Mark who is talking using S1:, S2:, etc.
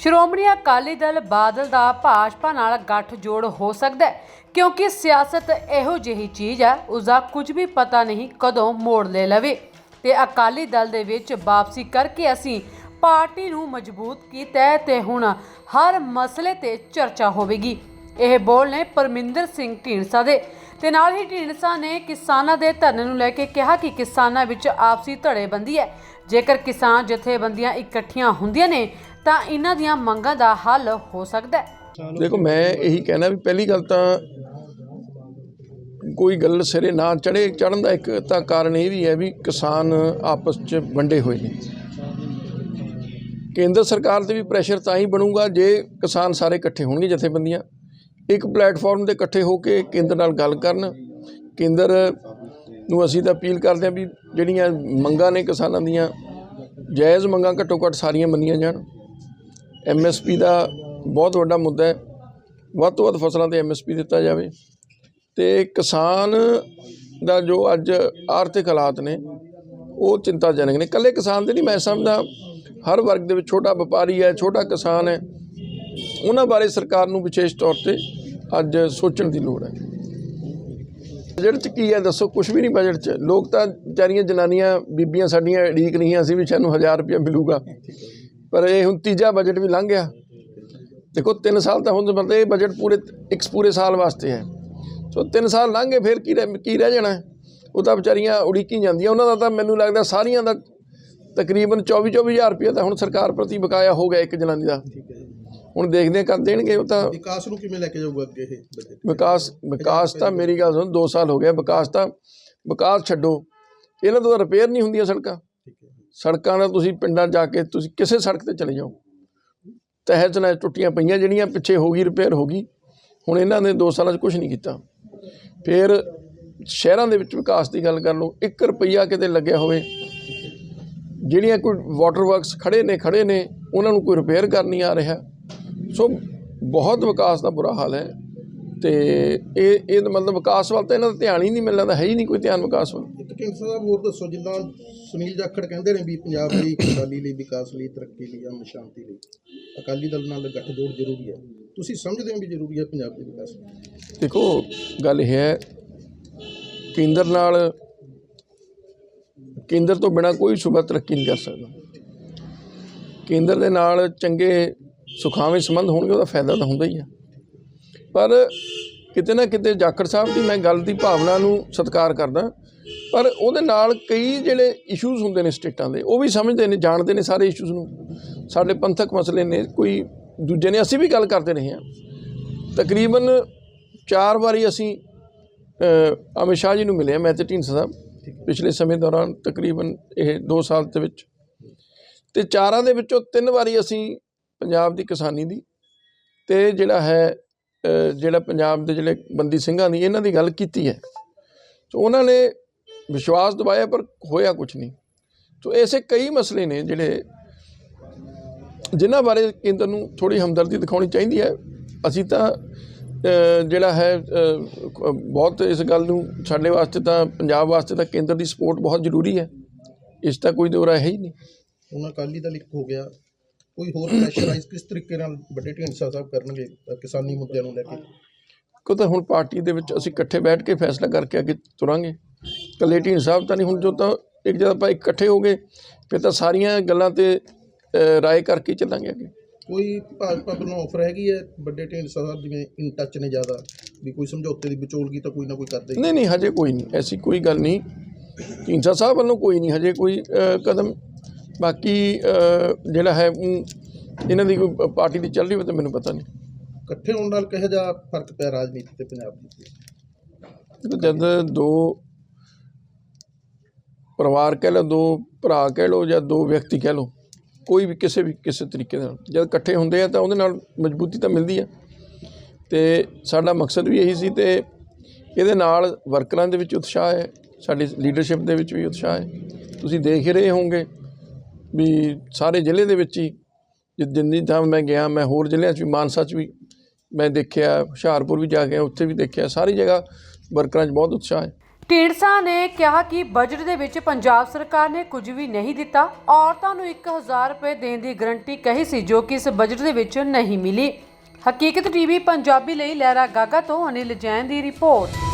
S1: ਸ਼੍ਰੋਮਣੀ ਅਕਾਲੀ ਦਲ ਬਾਦਲ ਦਾ ਭਾਜਪਾ ਨਾਲ ਗੱਠਜੋੜ ਹੋ ਸਕਦਾ ਹੈ, ਕਿਉਂਕਿ ਸਿਆਸਤ ਇਹੋ ਜਿਹੀ ਚੀਜ਼ ਹੈ ਉਸ ਦਾ ਕੁਝ ਵੀ ਪਤਾ ਨਹੀਂ ਕਦੋਂ ਮੋੜ ਲੈ ਲਵੇ। ਤੇ ਅਕਾਲੀ ਦਲ ਦੇ ਵਿੱਚ ਵਾਪਸੀ ਕਰਕੇ ਅਸੀਂ ਪਾਰਟੀ ਨੂੰ ਮਜ਼ਬੂਤ ਕੀਤਾ ਹੈ ਤੇ ਹੁਣ ਹਰ ਮਸਲੇ ਤੇ ਚਰਚਾ ਹੋਵੇਗੀ। ਇਹ ਬੋਲ ਨੇ ਪਰਮਿੰਦਰ ਸਿੰਘ ਢੀਂਡਸਾ ਦੇ। ਤੇ ਨਾਲ ਹੀ ਢੀਂਡਸਾ ਨੇ ਕਿਸਾਨਾਂ ਦੇ ਧਰਨੇ ਨੂੰ ਲੈ ਕੇ ਕਿਹਾ ਕਿ ਕਿਸਾਨਾਂ ਵਿੱਚ ਆਪਸੀ ਧੜੇਬੰਦੀ ਹੈ। ਜੇਕਰ ਕਿਸਾਨ ਜਥੇਬੰਦੀਆਂ ਇਕੱਠੀਆਂ ਹੁੰਦੀਆਂ ਨੇ ਤਾਂ ਇਹਨਾਂ ਦੀਆਂ ਮੰਗਾਂ ਦਾ ਹੱਲ ਹੋ ਸਕਦਾ ਹੈ।
S2: ਦੇਖੋ, ਮੈਂ ਇਹੀ ਕਹਿਣਾ ਵੀ ਪਹਿਲੀ ਗੱਲ ਤਾਂ ਕੋਈ ਗੱਲ ਸਿਰੇ ਨਾ ਚੜੇ ਚੜਨ ਦਾ ਇੱਕ ਤਾਂ ਕਾਰਨ ਇਹ ਵੀ ਹੈ ਵੀ ਕਿਸਾਨ ਆਪਸ 'ਚ ਵੰਡੇ ਹੋਏ ਨੇ। ਕੇਂਦਰ ਸਰਕਾਰ ਤੇ ਵੀ ਪ੍ਰੈਸ਼ਰ ਤਾਂ ਹੀ ਬਣੂਗਾ ਜੇ ਕਿਸਾਨ ਸਾਰੇ ਇਕੱਠੇ ਹੋਣਗੇ, ਜਥੇਬੰਦੀਆਂ। ਇੱਕ ਪਲੇਟਫਾਰਮ ਤੇ ਇਕੱਠੇ ਹੋ ਕੇ ਕੇਂਦਰ ਨਾਲ ਗੱਲ ਕਰਨ। ਕੇਂਦਰ ਨੂੰ ਅਸੀਂ ਤਾਂ ਅਪੀਲ ਕਰਦੇ ਹਾਂ ਵੀ ਜਿਹੜੀਆਂ ਮੰਗਾਂ ਨੇ ਕਿਸਾਨਾਂ ਦੀਆਂ, ਜਾਇਜ਼ ਮੰਗਾਂ ਘੱਟੋ ਘੱਟ ਸਾਰੀਆਂ ਮੰਨੀਆਂ ਜਾਣ। ਐਮਐਸਪੀ ਦਾ ਬਹੁਤ ਵੱਡਾ ਮੁੱਦਾ ਹੈ। ਵੱਧ ਤੋਂ ਵੱਧ ਫਸਲਾਂ ਤੇ ਐਮਐਸਪੀ ਦਿੱਤਾ ਜਾਵੇ ਤੇ ਕਿਸਾਨ ਦਾ ਜੋ ਅੱਜ ਆਰਥਿਕ ਹਾਲਾਤ ਨੇ, ਉਹ ਚਿੰਤਾਜਨਕ ਨੇ। ਇਕੱਲੇ ਕਿਸਾਨ ਦੇ ਨਹੀਂ, ਮੈਂ ਸਮਝਦਾ ਹਰ ਵਰਗ ਦੇ ਵਿੱਚ ਛੋਟਾ ਵਪਾਰੀ ਹੈ, ਛੋਟਾ ਕਿਸਾਨ ਹੈ, ਉਹਨਾਂ ਬਾਰੇ ਸਰਕਾਰ ਨੂੰ ਵਿਸ਼ੇਸ਼ ਤੌਰ ਤੇ ਅੱਜ ਸੋਚਣ ਦੀ ਲੋੜ ਹੈ। ਬਜਟ 'ਚ ਕੀ ਹੈ, ਦੱਸੋ ਕੁਝ ਵੀ ਨਹੀਂ ਬਜਟ 'ਚ। ਲੋਕ ਤਾਂ ਵਿਚਾਰੀਆਂ ਜਨਾਨੀਆਂ, ਬੀਬੀਆਂ ਸਾਡੀਆਂ ਉਡੀਕ ਰਹੀਆਂ, ਅਸੀਂ ਵੀ ਸਾਨੂੰ 1000 ਰੁਪਏ ਮਿਲੂਗਾ। ਪਰ ਇਹ ਹੁਣ ਤੀਜਾ ਬਜਟ ਵੀ ਲੰਘ ਗਿਆ। ਦੇਖੋ 3 ਸਾਲ ਤਾਂ ਹੁਣ ਮਤਲਬ ਇਹ ਬਜਟ ਪੂਰੇ ਇੱਕ ਪੂਰੇ ਸਾਲ ਵਾਸਤੇ ਹੈ। ਸੋ 3 ਸਾਲ ਲੰਘ ਗਏ ਫਿਰ ਕੀ ਰਹਿ ਕੀ ਰਹਿ ਜਾਣਾ? ਉਹ ਤਾਂ ਵਿਚਾਰੀਆਂ ਉਡੀਕੀ ਜਾਂਦੀਆਂ। ਉਹਨਾਂ ਦਾ ਤਾਂ ਮੈਨੂੰ ਲੱਗਦਾ ਸਾਰੀਆਂ ਦਾ ਤਕਰੀਬਨ 24 24000 ਰੁਪਏ ਤਾਂ ਹੁਣ ਸਰਕਾਰ ਪ੍ਰਤੀ ਬਕਾਇਆ ਹੋ ਗਿਆ ਇੱਕ ਜਨਾਨੀ ਦਾ। ਹੁਣ ਦੇਖਦੇ ਹਾਂ ਕਦ ਦੇਣਗੇ ਉਹ ਤਾਂ
S3: ਵਿਕਾਸ ਨੂੰ ਕਿਵੇਂ ਲੈ ਕੇ ਜਾਊਗਾ ਅੱਗੇ ਇਹ ਬਜਟ
S2: ਵਿਕਾਸ ਵਿਕਾਸ ਤਾਂ ਮੇਰੀ ਗੱਲ ਸੁਣ 2 ਸਾਲ ਹੋ ਗਿਆ ਵਿਕਾਸ ਤਾਂ ਵਿਕਾਸ ਛੱਡੋ। ਇਹਨਾਂ ਤੋਂ ਰਿਪੇਅਰ ਨਹੀਂ ਹੁੰਦੀਆਂ ਸੜਕਾਂ। ਸੜਕਾਂ ਨਾਲ ਤੁਸੀਂ ਪਿੰਡਾਂ ਜਾ ਕੇ ਤੁਸੀਂ ਕਿਸੇ ਸੜਕ ਤੇ ਚਲੇ ਜਾਓ ਤਹਿ ਨਾਲ ਟੁੱਟੀਆਂ ਪਈਆਂ ਜਿਹੜੀਆਂ ਪਿੱਛੇ ਹੋ ਗਈ ਰਿਪੇਅਰ ਹੋ ਗਈ, ਹੁਣ ਇਹਨਾਂ ਨੇ 2 ਸਾਲਾਂ 'ਚ ਕੁਝ ਨਹੀਂ ਕੀਤਾ। ਫਿਰ ਸ਼ਹਿਰਾਂ ਦੇ ਵਿੱਚ ਵਿਕਾਸ ਦੀ ਗੱਲ ਕਰ ਲਓ 1 ਰੁਪਈਆ ਕਿਤੇ ਲੱਗਿਆ ਹੋਵੇ, ਜਿਹੜੀਆਂ ਕੋਈ ਵਾਟਰ ਵਰਕਸ ਖੜੇ ਨੇ ਖੜੇ ਨੇ, ਉਹਨਾਂ ਨੂੰ ਕੋਈ ਰਿਪੇਅਰ ਕਰ ਨਹੀਂ ਆ ਰਿਹਾ। ਸੋ ਬਹੁਤ ਵਿਕਾਸ ਦਾ ਬੁਰਾ ਹਾਲ ਹੈ। ਤੇ ਇਹ ਇਹ ਮਤਲਬ ਵਿਕਾਸ ਵੱਲ ਤਾਂ ਇਹਨਾਂ ਦਾ ਧਿਆਨ ਹੀ ਨਹੀਂ ਮਿਲਦਾ ਹੈ ਹੀ ਨਹੀਂ ਕੋਈ ਧਿਆਨ ਵਿਕਾਸ ਵੱਲ।
S3: ਇੱਕ ਢਿੰਡ ਸਾਹਿਬ ਹੋਰ ਦੱਸੋ ਜਿੱਦਾਂ ਸੁਨੀਲ ਜਾਖੜ ਕਹਿੰਦੇ ਨੇ ਵੀ ਪੰਜਾਬ ਲਈ ਖੁਸ਼ਹਾਲੀ ਲਈ ਵਿਕਾਸ ਲਈ ਤਰੱਕੀ ਲਈ ਅਮਨ ਸ਼ਾਂਤੀ ਲਈ ਅਕਾਲੀ ਦਲ ਨਾਲ ਗੱਠਜੋੜ ਜ਼ਰੂਰੀ ਹੈ। ਤੁਸੀਂ ਸਮਝਦੇ ਹੋ ਵੀ ਜ਼ਰੂਰੀ ਹੈ ਪੰਜਾਬ ਦੇ ਵਿਕਾਸ ਲਈ?
S2: ਦੇਖੋ ਗੱਲ ਇਹ ਹੈ ਕੇਂਦਰ ਨਾਲ ਕੇਂਦਰ ਤੋਂ ਬਿਨਾ ਕੋਈ ਸੂਬਾ ਤਰੱਕੀ ਨਹੀਂ ਕਰ ਸਕਦਾ। ਕੇਂਦਰ ਦੇ ਨਾਲ ਚੰਗੇ ਸੁਖਾਵੇਂ ਸੰਬੰਧ ਹੋਣਗੇ ਉਹਦਾ ਫਾਇਦਾ ਤਾਂ ਹੁੰਦਾ ਹੀ ਹੈ। ਪਰ ਕਿਤੇ ਨਾ ਕਿਤੇ ਜਾਖੜ ਸਾਹਿਬ ਦੀ ਮੈਂ ਗੱਲ ਦੀ ਭਾਵਨਾ ਨੂੰ ਸਤਿਕਾਰ ਕਰਦਾ। ਪਰ ਉਹਦੇ ਨਾਲ ਕਈ ਜਿਹੜੇ ਇਸ਼ੂਜ਼ ਹੁੰਦੇ ਨੇ ਸਟੇਟਾਂ ਦੇ, ਉਹ ਵੀ ਸਮਝਦੇ ਨੇ, ਜਾਣਦੇ ਨੇ ਸਾਰੇ ਇਸ਼ੂਜ਼ ਨੂੰ। ਸਾਡੇ ਪੰਥਕ ਮਸਲੇ ਨੇ, ਕੋਈ ਦੂਜੇ ਨੇ, ਅਸੀਂ ਵੀ ਗੱਲ ਕਰਦੇ ਰਹੇ ਹਾਂ। ਤਕਰੀਬਨ ਚਾਰ ਵਾਰੀ ਅਸੀਂ ਅਮਿਤ ਸ਼ਾਹ ਜੀ ਨੂੰ ਮਿਲੇ ਮੈਂ ਤੇ ਢੀਂਡਸਾ ਸਾਹਿਬ। ਪਿਛਲੇ ਸਮੇਂ ਦੌਰਾਨ ਤਕਰੀਬਨ ਇਹ 2 ਸਾਲ ਦੇ ਵਿੱਚ। ਤੇ ਚਾਰਾਂ ਦੇ ਵਿੱਚੋਂ ਤਿੰਨ ਵਾਰੀ ਅਸੀਂ ਪੰਜਾਬ ਦੀ ਕਿਸਾਨੀ ਦੀ, ਤੇ ਜਿਹੜਾ ਹੈ ਜਿਹੜਾ ਪੰਜਾਬ ਦੇ ਜਿਹੜੇ ਬੰਦੀ ਸਿੰਘਾਂ ਦੀ ਇਹਨਾਂ ਦੀ ਗੱਲ ਕੀਤੀ ਹੈ ਸੋ ਉਹਨਾਂ ਨੇ ਵਿਸ਼ਵਾਸ ਦਿਵਾਇਆ, ਪਰ ਹੋਇਆ ਕੁਝ ਨਹੀਂ। ਸੋ ਐਸੇ ਕਈ ਮਸਲੇ ਨੇ ਜਿਹੜੇ ਜਿਨ੍ਹਾਂ ਬਾਰੇ ਕੇਂਦਰ ਨੂੰ ਥੋੜੀ ਹਮਦਰਦੀ ਦਿਖਾਉਣੀ ਚਾਹੀਦੀ ਹੈ। ਅਸੀਂ ਤਾਂ ਜਿਹੜਾ ਹੈ ਬਹੁਤ ਇਸ ਗੱਲ ਨੂੰ ਸਾਡੇ ਵਾਸਤੇ ਤਾਂ, ਪੰਜਾਬ ਵਾਸਤੇ ਤਾਂ ਕੇਂਦਰ ਦੀ ਸਪੋਰਟ ਬਹੁਤ ਜ਼ਰੂਰੀ ਹੈ। ਇਸ ਤਾਂ ਕੋਈ ਦੋਰਾ ਹੈ ਹੀ ਨਹੀਂ।
S3: ਹੁਣ ਅਕਾਲੀ ਦਲ ਇੱਕ ਹੋ ਗਿਆ। ਕੋਈ ਹੋਰ ਪ੍ਰੈਸ਼ਰਾਈਜ਼ ਕਿਸ ਤਰੀਕੇ ਨਾਲ ਵੱਡੇ ਢਿੰਡਸਾ ਸਾਹਿਬ ਕਰਨਗੇ ਕਿਸਾਨੀ ਮੁੱਦਿਆਂ ਨੂੰ ਲੈ ਕੇ?
S2: ਕੋ ਤਾਂ ਹੁਣ ਪਾਰਟੀ ਦੇ ਵਿੱਚ ਅਸੀਂ ਇਕੱਠੇ ਬੈਠ ਕੇ ਫੈਸਲਾ ਕਰਕੇ ਅੱਗੇ ਤੁਰਾਂਗੇ। ਇਕੱਲੇ ਢੀਂਡ ਸਾਹਿਬ ਤਾਂ ਨਹੀਂ ਹੁਣ ਜੋ ਤਾਂ ਇੱਕ ਜਦ ਆਪਾਂ ਇਕੱਠੇ ਹੋ ਗਏ ਫਿਰ ਤਾਂ ਸਾਰੀਆਂ ਗੱਲਾਂ ਤੇ ਰਾਏ ਕਰਕੇ ਚੱਲਾਂਗੇ ਅੱਗੇ।
S3: ਕੋਈ ਭਾਜਪਾ ਵੱਲੋਂ ਆਫਰ ਹੈਗੀ ਹੈ ਵੱਡੇ ਢਿੰਡਸਾ ਸਾਹਿਬ ਜਿਵੇਂ ਇਨ ਟੱਚ ਨੇ ਜ਼ਿਆਦਾ ਵੀ ਕੋਈ ਸਮਝੌਤੇ ਦੀ ਵਿਚੋਲਗੀ ਤਾਂ ਕੋਈ ਨਾ ਕੋਈ ਕਰਦੇ
S2: ਨਹੀਂ ਨਹੀਂ ਹਜੇ ਕੋਈ ਨਹੀਂ ਐਸੀ ਕੋਈ ਗੱਲ ਨਹੀਂ। ਢੀਂਡਸਾ ਸਾਹਿਬ ਵੱਲੋਂ ਕੋਈ ਨਹੀਂ ਹਜੇ ਕੋਈ ਕਦਮ ਬਾਕੀ ਜਿਹੜਾ ਹੈ ਇਹਨਾਂ ਦੀ ਕੋਈ ਪਾਰਟੀ ਦੀ ਚੱਲ ਰਹੀ ਹੋਵੇ ਤਾਂ ਮੈਨੂੰ ਪਤਾ ਨਹੀਂ।
S3: ਇਕੱਠੇ ਹੋਣ ਨਾਲ ਕਿਹੋ ਜਿਹਾ ਫ਼ਰਕ ਪਿਆ ਰਾਜਨੀਤੀ ਤੇ ਪੰਜਾਬ ਦੀ?
S2: ਜਦ ਦੋ ਪਰਿਵਾਰ ਕਹਿ ਲਓ ਦੋ ਭਰਾ ਕਹਿ ਲਓ ਜਾਂ ਦੋ ਵਿਅਕਤੀ ਕਹਿ ਲਓ ਕੋਈ ਵੀ ਕਿਸੇ ਵੀ ਕਿਸੇ ਤਰੀਕੇ ਨਾਲ ਜਦ ਇਕੱਠੇ ਹੁੰਦੇ ਆ ਤਾਂ ਉਹਦੇ ਨਾਲ ਮਜ਼ਬੂਤੀ ਤਾਂ ਮਿਲਦੀ ਆ। ਤੇ ਸਾਡਾ ਮਕਸਦ ਵੀ ਇਹੀ ਸੀ ਤੇ ਇਹਦੇ ਨਾਲ ਵਰਕਰਾਂ ਦੇ ਵਿੱਚ ਉਤਸ਼ਾਹ ਹੈ ਸਾਡੀ ਲੀਡਰਸ਼ਿਪ ਦੇ ਵਿੱਚ ਵੀ ਉਤਸ਼ਾਹ ਹੈ। ਤੁਸੀਂ ਦੇਖ ਹੀ ਰਹੇ ਹੋਵੋਗੇ ਵੀ ਸਾਰੇ ਜ਼ਿਲ੍ਹੇ ਦੇ ਵਿੱਚ ਹੀ ਜਿੰਨੀ ਥਾਂ ਮੈਂ ਗਿਆ, ਮੈਂ ਹੋਰ ਜ਼ਿਲ੍ਹਿਆਂ 'ਚ ਵੀ, ਮਾਨਸਾ 'ਚ ਵੀ ਮੈਂ ਦੇਖਿਆ, ਹੁਸ਼ਿਆਰਪੁਰ ਵੀ ਜਾ ਕੇ ਉੱਥੇ ਵੀ ਦੇਖਿਆ, ਸਾਰੀ ਜਗ੍ਹਾ ਵਰਕਰਾਂ 'ਚ ਬਹੁਤ ਉਤਸ਼ਾਹ ਹੈ।
S1: ਢੀਂਡਸਾ ਨੇ ਕਿਹਾ ਕਿ ਬਜਟ ਦੇ ਵਿੱਚ ਪੰਜਾਬ ਸਰਕਾਰ ਨੇ ਕੁਝ ਵੀ ਨਹੀਂ ਦਿੱਤਾ। ਔਰਤਾਂ ਨੂੰ 1000 ਰੁਪਏ ਦੇਣ ਦੀ ਗਰੰਟੀ ਕਹੀ ਸੀ, ਜੋ ਕਿ ਇਸ ਬਜਟ ਦੇ ਵਿੱਚ ਨਹੀਂ ਮਿਲੀ। ਹਕੀਕਤ ਟੀਵੀ, ਪੰਜਾਬੀ ਲਈ ਲਹਿਰਾ ਗਾਗਾ ਤੋਂ ਅਨਿਲ ਜੈਨ ਦੀ ਰਿਪੋਰਟ।